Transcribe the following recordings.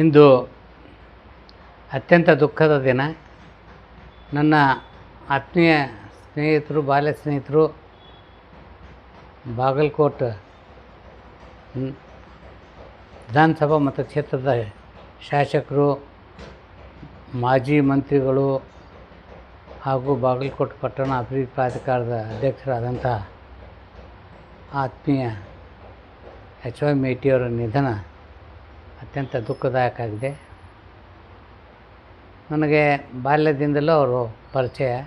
ಇಂದು ಅತ್ಯಂತ ದುಃಖದ ದಿನ. ನನ್ನ ಆತ್ಮೀಯ ಸ್ನೇಹಿತರು, ಬಾಲ್ಯ ಸ್ನೇಹಿತರು, ಬಾಗಲಕೋಟ್ ವಿಧಾನಸಭಾ ಮತಕ್ಷೇತ್ರದ ಶಾಸಕರು, ಮಾಜಿ ಮಂತ್ರಿಗಳು ಹಾಗೂ ಬಾಗಲಕೋಟೆ ಪಟ್ಟಣ ಅಭಿವೃದ್ಧಿ ಪ್ರಾಧಿಕಾರದ ಅಧ್ಯಕ್ಷರಾದಂಥ ಆತ್ಮೀಯ ಎಚ್ ವೈ ಮೇಟಿಯವರ ನಿಧನ ಅತ್ಯಂತ ದುಃಖದಾಯಕ ಆಗಿದೆ. ನನಗೆ ಬಾಲ್ಯದಿಂದಲೂ ಅವರು ಪರಿಚಯ.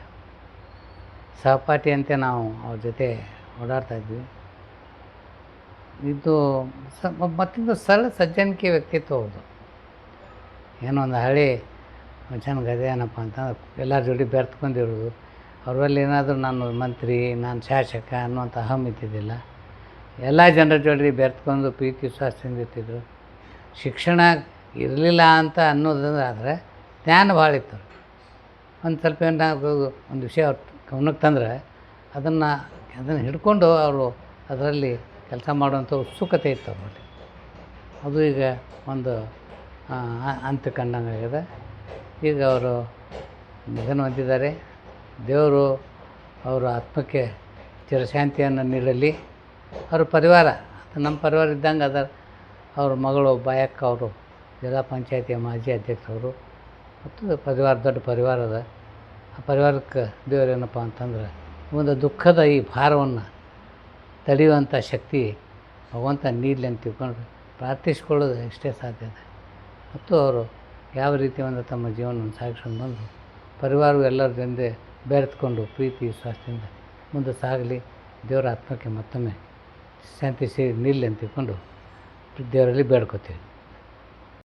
ಸಹಪಾಠಿಯಂತೆ ನಾವು ಅವ್ರ ಜೊತೆ ಓಡಾಡ್ತಾ ಇದ್ವಿ. ಇದು ಸ, ಮತ್ತೊಂದು ಸರಳ ಸಜ್ಜನಿಕೆ ವ್ಯಕ್ತಿತ್ವ ಅವ್ರದ್ದು ಏನೋ ಒಂದು ಹಳೆ ಮನುಷ್ಯನ ಗದೆ ಏನಪ್ಪ ಅಂತಂದ್ರೆ ಎಲ್ಲರ ಜೋಡಿ ಬೆರ್ತ್ಕೊಂಡಿರೋದು. ಅವರಲ್ಲಿ ಏನಾದರೂ ನಾನು ಮಂತ್ರಿ, ನಾನು ಶಾಸಕ ಅನ್ನುವಂಥ ಅಹಂ ಇದ್ದಿದ್ದಿಲ್ಲ. ಎಲ್ಲ ಜನರ ಜೋಡಿ ಬೆರ್ತ್ಕೊಂಡು ಪ್ರೀತಿ ವಿಶ್ವಾಸದಿಂದ ಇರ್ತಿದ್ರು. ಶಿಕ್ಷಣ ಇರಲಿಲ್ಲ ಅಂತ ಅನ್ನೋದಂದ್ರೆ ಆದರೆ ಜ್ಞಾನ ಭಾಳ ಇತ್ತು. ಒಂದು ಸ್ವಲ್ಪ ಏನಾದ್ರು ಒಂದು ವಿಷಯ ಅವ್ರು ಗಮನಕ್ಕೆ ತಂದರೆ ಅದನ್ನು ಅದನ್ನು ಹಿಡ್ಕೊಂಡು ಅವರು ಅದರಲ್ಲಿ ಕೆಲಸ ಮಾಡುವಂಥ ಉತ್ಸುಕತೆ ಇತ್ತು ಅವರಲ್ಲಿ. ಅದು ಈಗ ಒಂದು ಅಂತ ಕಂಡಂಗಾಗಿದೆ ಈಗ ಅವರು ನಿಧನ ಹೊಂದಿದ್ದಾರೆ. ದೇವರು ಅವರ ಆತ್ಮಕ್ಕೆ ಚಿರಶಾಂತಿಯನ್ನು ನೀಡಲಿ. ಅವರ ಪರಿವಾರ ನಮ್ಮ ಪರಿವಾರ ಇದ್ದಂಗೆ ಅದ. ಅವ್ರ ಮಗಳು ಬಾಯಕ್ಕ ಅವರು, ಜಿಲ್ಲಾ ಪಂಚಾಯಿತಿಯ ಮಾಜಿ ಅಧ್ಯಕ್ಷರು ಮತ್ತು ಪರಿವಾರ, ದೊಡ್ಡ ಪರಿವಾರ ಅದ. ಆ ಪರಿವಾರಕ್ಕೆ ದೇವರೇನಪ್ಪ ಅಂತಂದ್ರೆ ಒಂದು ದುಃಖದ ಈ ಭಾರವನ್ನು ತಡೆಯುವಂಥ ಶಕ್ತಿ ಭಗವಂತ ನೀಡಲಿ ಅಂತ ತಿಳ್ಕೊಂಡು ಪ್ರಾರ್ಥಿಸ್ಕೊಳ್ಳೋದು ಇಷ್ಟೇ ಸಾಧ್ಯ ಇದೆ ಮತ್ತು ಅವರು ಯಾವ ರೀತಿ ಒಂದು ತಮ್ಮ ಜೀವನವನ್ನು ಸಾಗಿಸ್ಕೊಂಡು ಬಂದು ಪರಿವಾರವು ಎಲ್ಲರ ಜೊತೆ ಬೆರೆತ್ಕೊಂಡು ಪ್ರೀತಿ, ವಿಶ್ವಾಸದಿಂದ ಮುಂದೆ ಸಾಗಲಿ. ದೇವರ ಆತ್ಮಕ್ಕೆ ಮತ್ತೊಮ್ಮೆ ಶಾಂತಿ ಸೇರಿ ನಿಲ್ಲಿ ಅಂತ ತಿಳ್ಕೊಂಡು ದೇವರಲ್ಲಿ ಬೇಡ್ಕೋತೀವಿ.